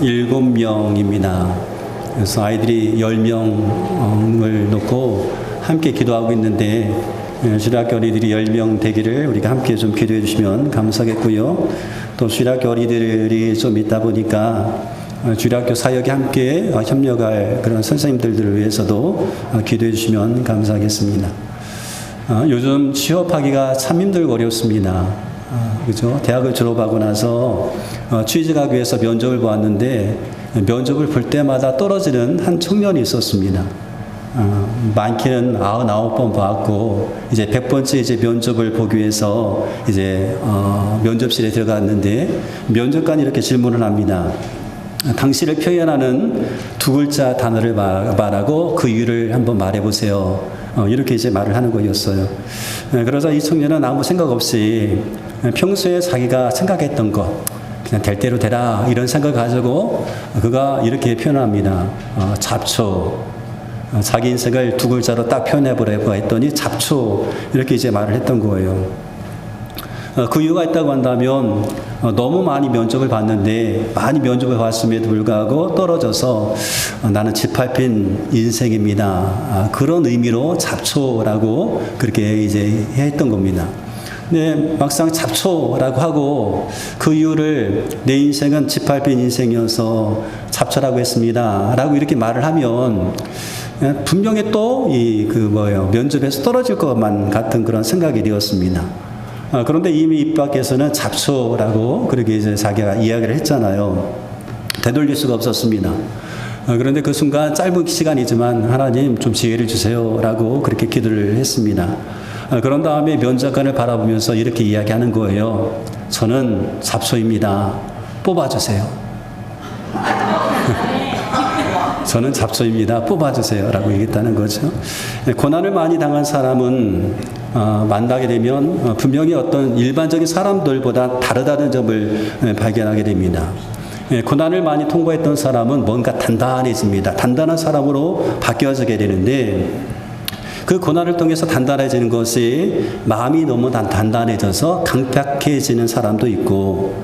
일곱 명입니다. 그래서 아이들이 10명을 놓고 함께 기도하고 있는데 예, 주일학교 어린이들이 10명 되기를 우리가 함께 좀 기도해 주시면 감사하겠고요. 또 주일학교 어린이들이 좀 있다 보니까 어, 주일학교 사역에 함께 어, 협력할 그런 선생님들을 위해서도 어, 기도해 주시면 감사하겠습니다. 어, 요즘 취업하기가 참 힘들고 어렵습니다. 어, 그죠? 대학을 졸업하고 나서 어, 취직하기 위해서 면접을 보았는데 면접을 볼 때마다 떨어지는 한 청년이 있었습니다. 어, 많게는 99번 봤고 이제 100번째 이제 면접을 보기 위해서 이제 어, 면접실에 들어갔는데 면접관이 이렇게 질문을 합니다. 당신을 표현하는 두 글자 단어를 말- 말하고 그 이유를 한번 말해보세요. 어, 이렇게 이제 말을 하는 거였어요. 예, 그러자 이 청년은 아무 생각 없이 평소에 자기가 생각했던 것, 그냥 될 대로 되라 이런 생각을 가지고 그가 이렇게 표현합니다. 어, 잡초. 어, 자기 인생을 두 글자로 딱 표현해 보려고 했더니 잡초 이렇게 이제 말을 했던 거예요. 어, 그 이유가 있다고 한다면 어, 너무 많이 면접을 봤는데 많이 면접을 봤음에도 불구하고 떨어져서 어, 나는 짓밟힌 인생입니다. 아, 그런 의미로 잡초라고 그렇게 이제 했던 겁니다. 근데 막상 잡초라고 하고 그 이유를 내 인생은 짓밟힌 인생이어서 잡초라고 했습니다. 라고 이렇게 말을 하면 예, 분명히 또 이 그 뭐예요 면접에서 떨어질 것만 같은 그런 생각이 되었습니다. 아, 그런데 이미 입 밖에서는 잡초라고 그렇게 이제 자기가 이야기를 했잖아요. 되돌릴 수가 없었습니다. 아, 그런데 그 순간 짧은 시간이지만 하나님 좀 지혜를 주세요라고 그렇게 기도를 했습니다. 아, 그런 다음에 면접관을 바라보면서 이렇게 이야기하는 거예요. 저는 잡초입니다. 뽑아주세요. 저는 잡초입니다. 뽑아주세요. 라고 얘기했다는 거죠. 네, 고난을 많이 당한 사람은 어, 만나게 되면 어, 분명히 어떤 일반적인 사람들보다 다르다는 점을 예, 발견하게 됩니다. 예, 고난을 많이 통과했던 사람은 뭔가 단단해집니다. 단단한 사람으로 바뀌어지게 되는데 그 고난을 통해서 단단해지는 것이 마음이 너무 단- 단단해져서 강팍해지는 사람도 있고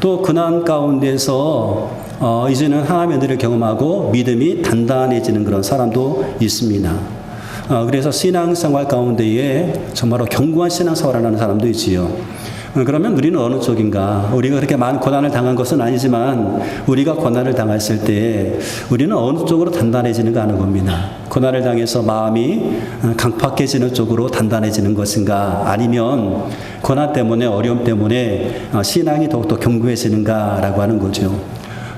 또 고난 가운데서 어, 이제는 하나님의 은혜를 경험하고 믿음이 단단해지는 그런 사람도 있습니다. 어, 그래서 신앙생활 가운데에 정말로 견고한 신앙생활을 하는 사람도 있지요. 어, 그러면 우리는 어느 쪽인가? 우리가 그렇게 많은 고난을 당한 것은 아니지만 우리가 고난을 당했을 때 우리는 어느 쪽으로 단단해지는가 하는 겁니다. 고난을 당해서 마음이 어, 강팍해지는 쪽으로 단단해지는 것인가? 아니면 고난 때문에 어려움 때문에 어, 신앙이 더욱더 견고해지는가라고 하는 거죠.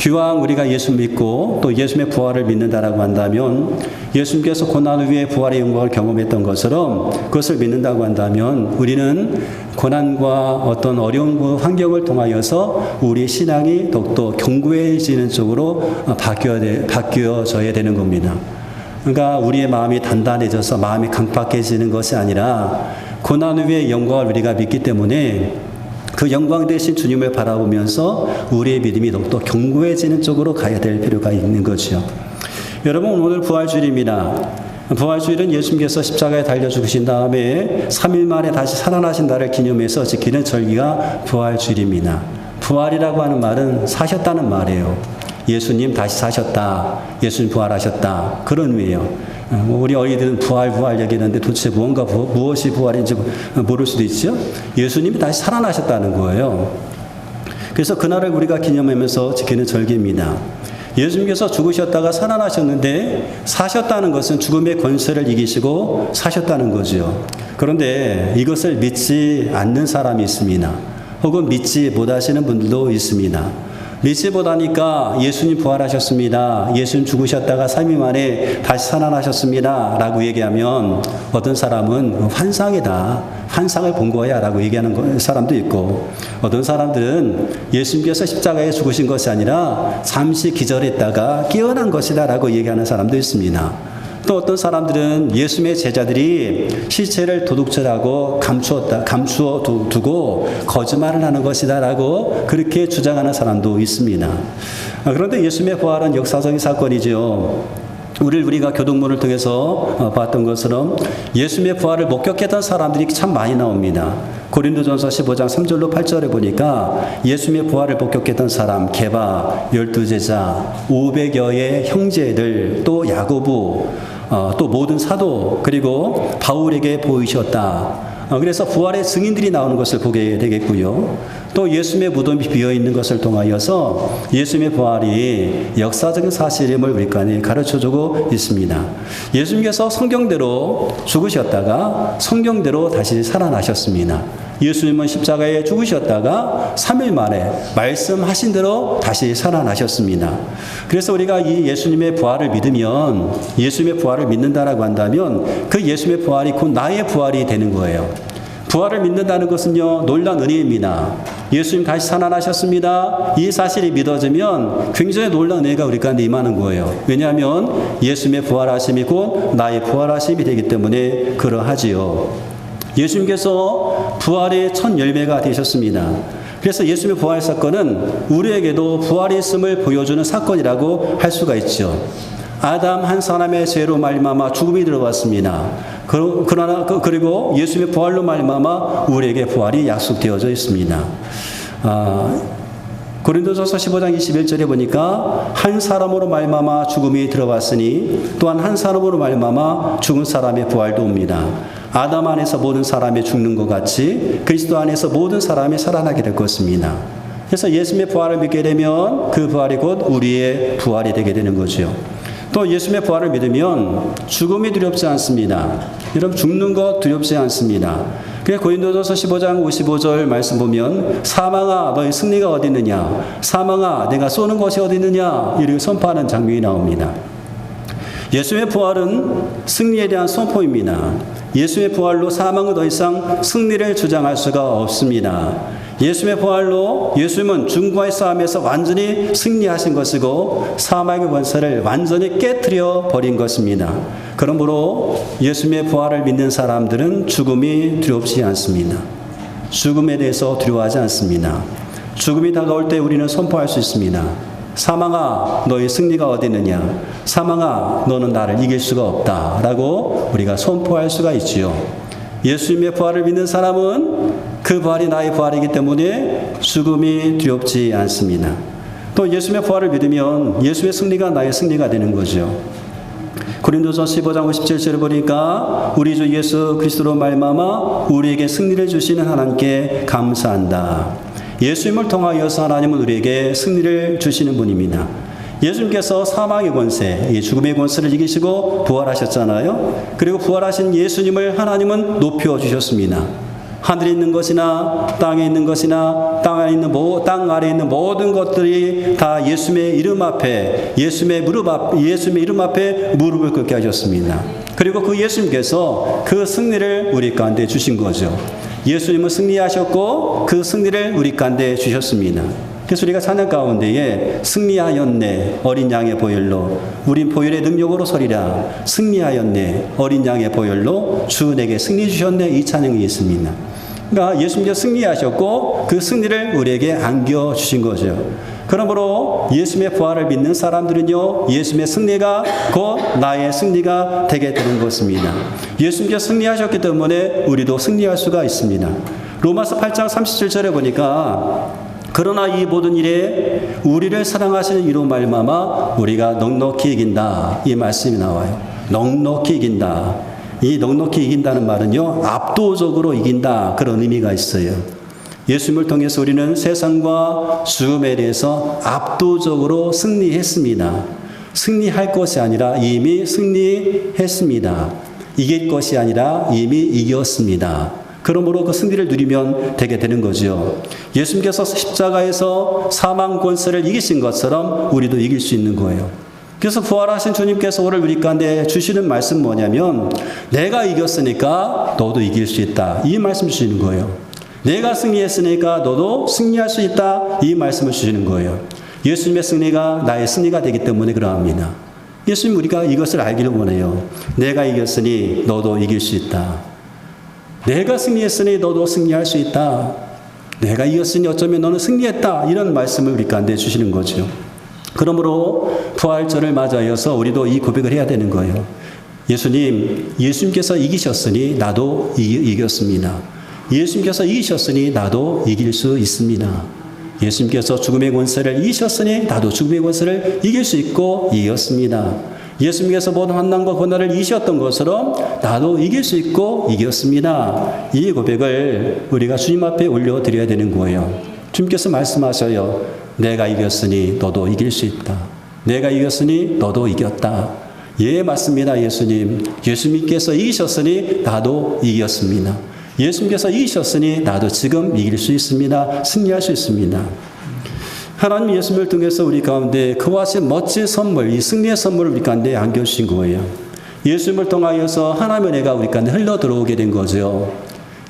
기왕 우리가 예수 믿고 또 예수님의 부활을 믿는다라고 한다면 예수님께서 고난 후에 부활의 영광을 경험했던 것처럼 그것을 믿는다고 한다면 우리는 고난과 어떤 어려운 그 환경을 통하여서 우리의 신앙이 더욱더 견고해지는 쪽으로 바뀌어져야 되는 겁니다. 그러니까 우리의 마음이 단단해져서 마음이 강팍해지는 것이 아니라 고난 후의 영광을 우리가 믿기 때문에 그 영광 대신 주님을 바라보면서 우리의 믿음이 더욱더 견고해지는 쪽으로 가야 될 필요가 있는 거죠. 여러분 오늘 부활주일입니다. 부활주일은 예수님께서 십자가에 달려 죽으신 다음에 3일 만에 다시 살아나신 날을 기념해서 지키는 절기가 부활주일입니다. 부활이라고 하는 말은 사셨다는 말이에요. 예수님 다시 사셨다. 예수님 부활하셨다. 그런 의미예요. 어, 뭐 우리 어린이들은 부활 부활 얘기하는데 도대체 무언가 부- 무엇이 부활인지 모를 수도 있죠. 예수님이 다시 살아나셨다는 거예요. 그래서 그날을 우리가 기념하면서 지키는 절기입니다. 예수님께서 죽으셨다가 살아나셨는데 사셨다는 것은 죽음의 권세를 이기시고 사셨다는 거죠. 그런데 이것을 믿지 않는 사람이 있습니다. 혹은 믿지 못하시는 분들도 있습니다. 못하니까 예수님 부활하셨습니다. 예수님 죽으셨다가 3일 만에 다시 살아나셨습니다. 라고 얘기하면 어떤 사람은 환상이다. 환상을 본 거야. 라고 얘기하는 거- 사람도 있고 어떤 사람들은 예수님께서 십자가에 죽으신 것이 아니라 잠시 기절했다가 깨어난 것이다. 라고 얘기하는 사람도 있습니다. 또 어떤 사람들은 예수님의 제자들이 시체를 도둑질하고 감추었다, 감추어 두- 두고 거짓말을 하는 것이다라고 그렇게 주장하는 사람도 있습니다. 아, 그런데 예수님의 부활은 역사적인 사건이죠. 우리를 우리가 교동문을 통해서 어, 봤던 것처럼 예수님의 부활을 목격했던 사람들이 참 많이 나옵니다. 고린도전서 15장 3절로 8절에 보니까 예수님의 부활을 목격했던 사람 게바 열두 제자 500여의 형제들 또 야고보 어, 또 모든 사도 그리고 바울에게 보이셨다. 어, 그래서 부활의 증인들이 나오는 것을 보게 되겠고요. 또 예수님의 무덤이 비어 있는 것을 통하여서 예수님의 부활이 역사적인 사실임을 우리간에 가르쳐 주고 있습니다. 예수님께서 성경대로 죽으셨다가 성경대로 다시 살아나셨습니다. 예수님은 십자가에 죽으셨다가 3일 만에 말씀하신 대로 다시 살아나셨습니다. 그래서 우리가 이 예수님의 부활을 믿으면 예수님의 부활을 믿는다라고 한다면 그 예수님의 부활이 곧 나의 부활이 되는 거예요. 부활을 믿는다는 것은요, 놀란 은혜입니다. 예수님 다시 살아나셨습니다. 이 사실이 믿어지면 굉장히 놀란 은혜가 우리 가운데 임하는 거예요. 왜냐하면 예수님의 부활하심이 곧 나의 부활하심이 되기 때문에 그러하지요. 예수님께서 부활의 첫 열매가 되셨습니다. 그래서 예수님의 부활 사건은 우리에게도 부활이 있음을 보여주는 사건이라고 할 수가 있죠. 아담 한 사람의 죄로 말미암아 죽음이 들어왔습니다. 그러나 그, 그리고 예수님의 부활로 말미암아 우리에게 부활이 약속되어져 있습니다. 아, 고린도전서 15장 21절에 보니까 한 사람으로 말미암아 죽음이 들어왔으니 또한 한 사람으로 말미암아 죽은 사람의 부활도 옵니다. 아담 안에서 모든 사람이 죽는 것 같이 그리스도 안에서 모든 사람이 살아나게 될 것입니다. 그래서 예수님의 부활을 믿게 되면 그 부활이 곧 우리의 부활이 되게 되는 거죠. 또 예수님의 부활을 믿으면 죽음이 두렵지 않습니다. 여러분 죽는 것 두렵지 않습니다. 그래 고린도전서 15장 55절 말씀 보면 사망아 너의 승리가 어디 있느냐 사망아 내가 쏘는 것이 어디 있느냐 이렇게 선포하는 장면이 나옵니다. 예수의 부활은 승리에 대한 선포입니다. 예수의 부활로 사망은 더 이상 승리를 주장할 수가 없습니다. 예수의 부활로 예수님은 중과의 싸움에서 완전히 승리하신 것이고 사망의 권세를 완전히 깨뜨려 버린 것입니다. 그러므로 예수님의 부활을 믿는 사람들은 죽음이 두렵지 않습니다. 죽음에 대해서 두려워하지 않습니다. 죽음이 다가올 때 우리는 선포할 수 있습니다. 사망아, 너의 승리가 어디 있느냐? 사망아, 너는 나를 이길 수가 없다. 라고 우리가 선포할 수가 있지요. 예수님의 부활을 믿는 사람은 그 부활이 나의 부활이기 때문에 죽음이 두렵지 않습니다. 또 예수님의 부활을 믿으면 예수의 승리가 나의 승리가 되는 거죠. 고린도서 15장 57절을 보니까 우리 주 예수 그리스도로 말미암아 우리에게 승리를 주시는 하나님께 감사한다. 예수님을 통하여서 하나님은 우리에게 승리를 주시는 분입니다. 예수님께서 사망의 권세, 죽음의 권세를 이기시고 부활하셨잖아요. 그리고 부활하신 예수님을 하나님은 높여 주셨습니다. 하늘에 있는 것이나 땅에 있는 것이나 땅 안에 있는 모, 땅 아래에 있는 모든 것들이 다 예수님의 이름 앞에 예수님의 무릎 앞 예수님의 이름 앞에 무릎을 꿇게 하셨습니다. 그리고 그 예수님께서 그 승리를 우리 가운데 주신 거죠. 예수님은 승리하셨고 그 승리를 우리 가운데 주셨습니다. 그래서 우리가 찬양 가운데에 승리하였네 어린 양의 보혈로 우린 보혈의 능력으로 서리라 승리하였네 어린 양의 보혈로 주 내게 승리 주셨네 이 찬양이 있습니다. 그러니까 예수님께서 승리하셨고 그 승리를 우리에게 안겨 주신 거죠. 그러므로 예수님의 부활을 믿는 사람들은요, 예수님의 승리가 곧 나의 승리가 되게 되는 것입니다. 예수님께서 승리하셨기 때문에 우리도 승리할 수가 있습니다. 로마서 8장 37절에 보니까 그러나 이 모든 일에 우리를 사랑하시는 이로 말미암아 우리가 넉넉히 이긴다. 이 말씀이 나와요. 넉넉히 이긴다. 이 넉넉히 이긴다는 말은요, 압도적으로 이긴다. 그런 의미가 있어요. 예수님을 통해서 우리는 세상과 죽음에 대해서 압도적으로 승리했습니다. 승리할 것이 아니라 이미 승리했습니다. 이길 것이 아니라 이미 이겼습니다. 그러므로 그 승리를 누리면 되게 되는 거죠. 예수님께서 십자가에서 사망 권세를 이기신 것처럼 우리도 이길 수 있는 거예요. 그래서 부활하신 주님께서 오늘 우리 가운데 주시는 말씀 뭐냐면 내가 이겼으니까 너도 이길 수 있다. 이 말씀 주시는 거예요. 내가 승리했으니까 너도 승리할 수 있다. 이 말씀을 주시는 거예요. 예수님의 승리가 나의 승리가 되기 때문에 그러합니다. 예수님 우리가 이것을 알기를 원해요. 내가 이겼으니 너도 이길 수 있다. 내가 승리했으니 너도 승리할 수 있다. 내가 이겼으니 어쩌면 너는 승리했다. 이런 말씀을 우리 가운데 주시는 거죠. 그러므로 부활절을 맞아여서 우리도 이 고백을 해야 되는 거예요. 예수님, 예수님께서 이기셨으니 나도 이, 이겼습니다. 예수님께서 이기셨으니 나도 이길 수 있습니다. 예수님께서 죽음의 권세를 이기셨으니 나도 죽음의 권세를 이길 수 있고 이겼습니다. 예수님께서 모든 환난과 고난을 이기셨던 것처럼 나도 이길 수 있고 이겼습니다. 이 고백을 우리가 주님 앞에 올려드려야 되는 거예요. 주님께서 말씀하셔요. 내가 이겼으니 너도 이길 수 있다. 내가 이겼으니 너도 이겼다. 예, 맞습니다, 예수님. 예수님께서 이기셨으니 나도 이겼습니다. 예수님께서 이기셨으니 나도 지금 이길 수 있습니다. 승리할 수 있습니다. 하나님 예수님을 통해서 우리 가운데 그와 같이 멋진 선물, 이 승리의 선물을 우리 가운데 안겨주신 거예요. 예수님을 통하여서 하나님의 은혜가 우리 가운데 흘러 들어오게 된 거죠.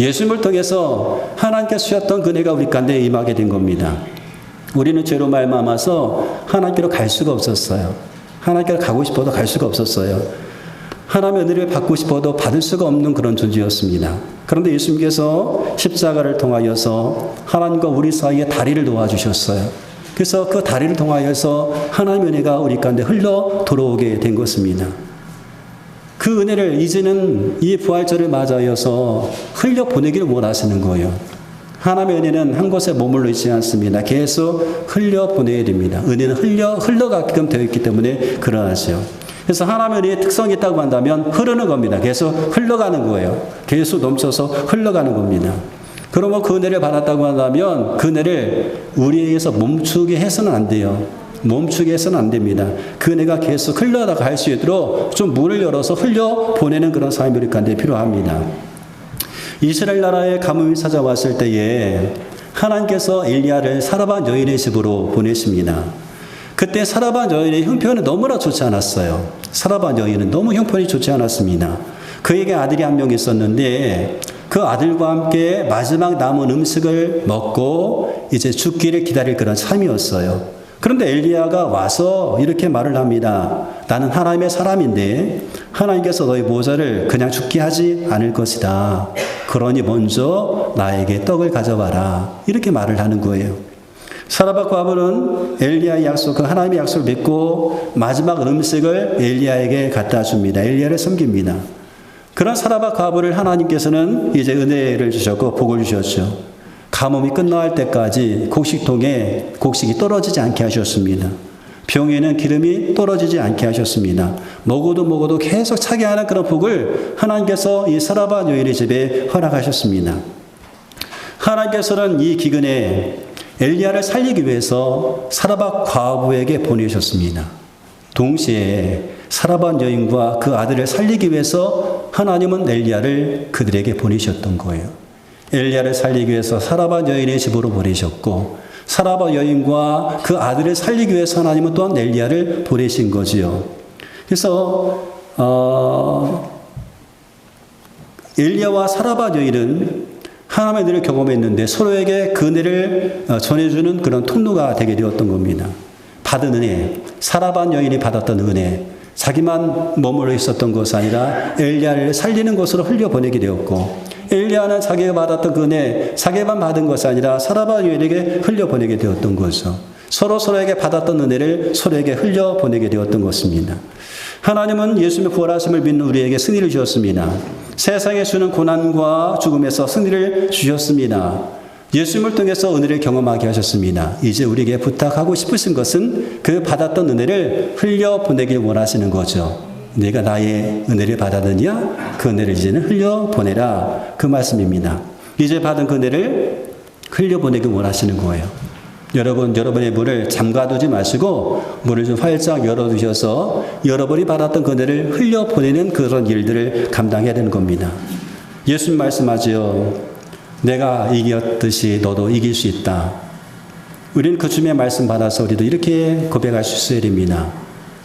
예수님을 통해서 하나님께서 주셨던 그 은혜가 우리 가운데 임하게 된 겁니다. 우리는 죄로 말미암아서 하나님께로 갈 수가 없었어요. 하나님께로 가고 싶어도 갈 수가 없었어요. 하나님의 은혜를 받고 싶어도 받을 수가 없는 그런 존재였습니다. 그런데 예수님께서 십자가를 통하여서 하나님과 우리 사이에 다리를 놓아주셨어요. 그래서 그 다리를 통하여서 하나님의 은혜가 우리 가운데 흘러 들어오게 된 것입니다. 그 은혜를 이제는 이 부활절을 맞아여서 흘려 보내기를 원하시는 거예요. 하나님의 은혜는 한 곳에 머물러 있지 않습니다. 계속 흘려 보내야 됩니다. 은혜는 흘려 흘러가게끔 되어 있기 때문에 그러하죠. 그래서 하나님의 은혜의 특성이 있다고 한다면 흐르는 겁니다. 계속 흘러가는 거예요. 계속 넘쳐서 흘러가는 겁니다. 그러면 그 은혜를 받았다고 한다면 그 은혜를 우리에게서 멈추게 해서는 안 돼요. 멈추게 해서는 안 됩니다. 그 은혜가 계속 흘러다가 갈수 있도록 좀 문을 열어서 흘려 보내는 그런 삶이 우리 가운데 필요합니다. 이스라엘 나라에 가뭄이 찾아왔을 때에 하나님께서 엘리야를 사라반 여인의 집으로 보내십니다. 그때 사라반 여인의 형편은 너무나 좋지 않았어요. 사라반 여인은 너무 형편이 좋지 않았습니다. 그에게 아들이 한 명 있었는데 그 아들과 함께 마지막 남은 음식을 먹고 이제 죽기를 기다릴 그런 삶이었어요. 그런데 엘리야가 와서 이렇게 말을 합니다. 나는 하나님의 사람인데 하나님께서 너희 모자를 그냥 죽게 하지 않을 것이다. 그러니 먼저 나에게 떡을 가져와라. 이렇게 말을 하는 거예요. 사라박 과부는 엘리야의 약속, 그 하나님의 약속을 믿고 마지막 음식을 엘리야에게 갖다 줍니다. 엘리야를 섬깁니다. 그런 사라박 과부를 하나님께서는 이제 은혜를 주셨고 복을 주셨죠. 가뭄이 끝날 때까지 곡식통에 곡식이 떨어지지 않게 하셨습니다. 병에는 기름이 떨어지지 않게 하셨습니다. 먹어도 먹어도 계속 차게 하는 그런 복을 하나님께서 이 사라바 여인의 집에 허락하셨습니다. 하나님께서는 이 기근에 엘리야를 살리기 위해서 사라바 과부에게 보내셨습니다. 동시에 사라반 여인과 그 아들을 살리기 위해서 하나님은 엘리야를 그들에게 보내셨던 거예요. 엘리야를 살리기 위해서 사라반 여인의 집으로 보내셨고 사라반 여인과 그 아들을 살리기 위해서 하나님은 또한 엘리야를 보내신 거지요. 그래서 어, 엘리야와 사라반 여인은 하나님의 은혜를 경험했는데 서로에게 그 은혜를 어, 전해주는 그런 통로가 되게 되었던 겁니다. 받은 은혜, 사라반 여인이 받았던 은혜, 자기만 머물러 있었던 것이 아니라 엘리야를 살리는 것으로 흘려보내게 되었고 엘리야는 자기가 받았던 그 은혜, 자기만 받은 것이 아니라 사라바 유인에게 흘려보내게 되었던 거죠. 서로 서로에게 받았던 은혜를 서로에게 흘려보내게 되었던 것입니다. 하나님은 예수님의 부활하심을 믿는 우리에게 승리를 주셨습니다. 세상에 주는 고난과 죽음에서 승리를 주셨습니다. 예수님을 통해서 은혜를 경험하게 하셨습니다. 이제 우리에게 부탁하고 싶으신 것은 그 받았던 은혜를 흘려 보내길 원하시는 거죠. 내가 나의 은혜를 받았느냐? 그 은혜를 이제는 흘려 보내라. 그 말씀입니다. 이제 받은 그 은혜를 흘려 보내기 원하시는 거예요. 여러분, 여러분의 문을 잠가두지 마시고 문을 좀 활짝 열어두셔서 여러분이 받았던 그 은혜를 흘려 보내는 그런 일들을 감당해야 되는 겁니다. 예수님 말씀하지요. 내가 이겼듯이 너도 이길 수 있다. 우리는 그 주님의 말씀 받아서 우리도 이렇게 고백할 수 있어야 됩니다.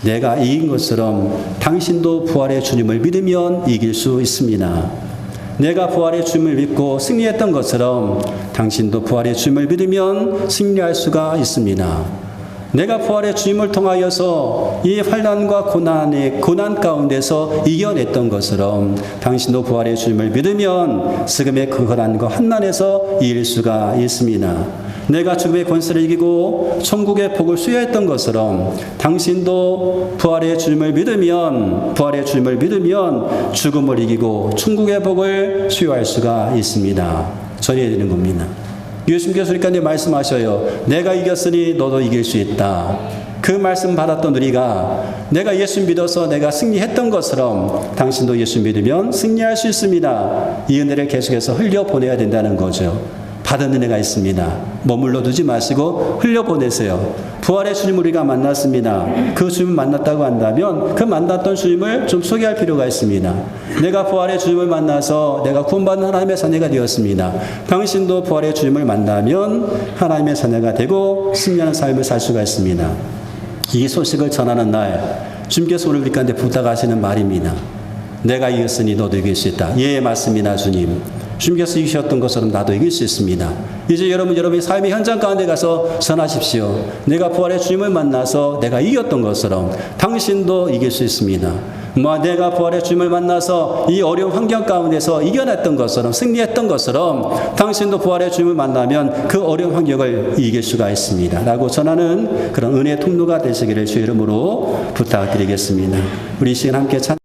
내가 이긴 것처럼 당신도 부활의 주님을 믿으면 이길 수 있습니다. 내가 부활의 주님을 믿고 승리했던 것처럼 당신도 부활의 주님을 믿으면 승리할 수가 있습니다. 내가 부활의 주님을 통하여서 이 환난과 고난의 고난 가운데서 이겨냈던 것처럼 당신도 부활의 주님을 믿으면 지금의 그 고난과 환난에서 이길 수가 있습니다. 내가 죽음의 권세를 이기고 천국의 복을 수여했던 것처럼 당신도 부활의 주님을 믿으면 부활의 주님을 믿으면 죽음을 이기고 천국의 복을 수여할 수가 있습니다. 전해야 되는 겁니다. 예수님께서 그러니까 말씀하셔요. 내가 이겼으니 너도 이길 수 있다. 그 말씀 받았던 우리가 내가 예수 믿어서 내가 승리했던 것처럼 당신도 예수 믿으면 승리할 수 있습니다. 이 은혜를 계속해서 흘려 보내야 된다는 거죠. 받은 은혜가 있습니다. 머물러 두지 마시고 흘려 보내세요. 부활의 주님 우리가 만났습니다. 그 주님을 만났다고 한다면 그 만났던 주님을 좀 소개할 필요가 있습니다. 내가 부활의 주님을 만나서 내가 구원받는 하나님의 자녀가 되었습니다. 당신도 부활의 주님을 만나면 하나님의 자녀가 되고 승리하는 삶을 살 수가 있습니다. 이 소식을 전하는 날 주님께서 오늘 우리 가운데 부탁하시는 말입니다. 내가 이겼으니 너도 이길 수 있다. 예, 맞습니다, 주님. 주님께서 이기셨던 것처럼 나도 이길 수 있습니다. 이제 여러분, 여러분의 삶의 현장 가운데 가서 전하십시오. 내가 부활의 주님을 만나서 내가 이겼던 것처럼 당신도 이길 수 있습니다. 뭐 내가 부활의 주님을 만나서 이 어려운 환경 가운데서 이겨냈던 것처럼 승리했던 것처럼 당신도 부활의 주님을 만나면 그 어려운 환경을 이길 수가 있습니다. 라고 전하는 그런 은혜 통로가 되시기를 주 이름으로 부탁드리겠습니다. 우리 이 시간 함께 찬